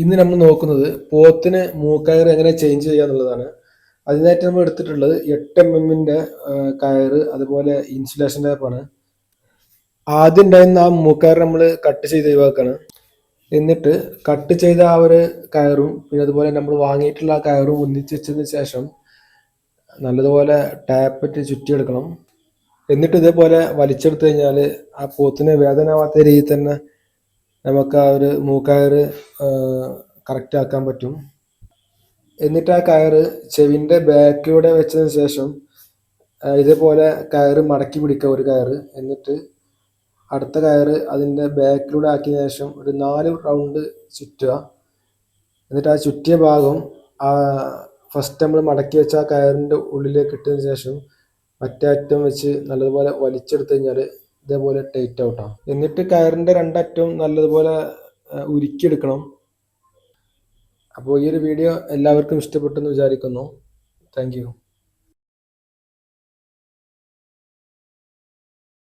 ഇന്ന് നമ്മൾ നോക്കുന്നത് പോത്തിന് മൂക്കയർ എങ്ങനെ ചേഞ്ച് ചെയ്യുക എന്നുള്ളതാണ്. അതിനായിട്ട് നമ്മൾ എടുത്തിട്ടുള്ളത് എട്ട് എം എമ്മിന്റെ കയറ് അതുപോലെ ഇൻസുലേഷൻ ടൈപ്പാണ് ആദ്യം ഉണ്ടായിരുന്ന ആ മൂക്കയർ നമ്മൾ കട്ട് ചെയ്ത് ഒഴിവാക്കാണ്. എന്നിട്ട് കട്ട് ചെയ്ത ആ ഒരു കയറും പിന്നെ അതുപോലെ നമ്മൾ വാങ്ങിയിട്ടുള്ള ആ കയറും ഒന്നിച്ച് വെച്ചതിന് ശേഷം നല്ലതുപോലെ ടാപ്പറ്റ് ചുറ്റിയെടുക്കണം. എന്നിട്ട് ഇതേപോലെ വലിച്ചെടുത്തു കഴിഞ്ഞാൽ ആ പോത്തിന് വേദനാവാത്ത രീതിയിൽ തന്നെ നമുക്ക് ആ ഒരു മൂക്കയർ കറക്റ്റ് ആക്കാൻ പറ്റും. എന്നിട്ട് ആ കയറ് ചെവിന്റെ ബാക്കിലൂടെ വെച്ചതിന് ശേഷം ഇതേപോലെ കയറ് മടക്കി പിടിക്കുക ഒരു കയറ് എന്നിട്ട് അടുത്ത കയറ് അതിന്റെ ബാക്കിലൂടെ ആക്കിയ ശേഷം ഒരു നാല് റൗണ്ട് ചുറ്റുക. എന്നിട്ട് ആ ചുറ്റിയ ഭാഗം ആ ഫസ്റ്റ് നമ്മൾ മടക്കി വെച്ച ആ കയറിന്റെ ഉള്ളിലേക്ക് ഇട്ടതിന് ശേഷം മറ്റേ അറ്റം വെച്ച് നല്ലതുപോലെ വലിച്ചെടുത്തു കഴിഞ്ഞാൽ ഇതേപോലെ ടൈറ്റ് ഔട്ടാണ് എന്നിട്ട് കയറിന്റെ രണ്ടറ്റവും നല്ലതുപോലെ ഉരുക്കിയെടുക്കണം. അപ്പോൾ ഈ ഒരു വീഡിയോ എല്ലാവർക്കും ഇഷ്ടപ്പെട്ടെന്ന് വിചാരിക്കുന്നു. താങ്ക്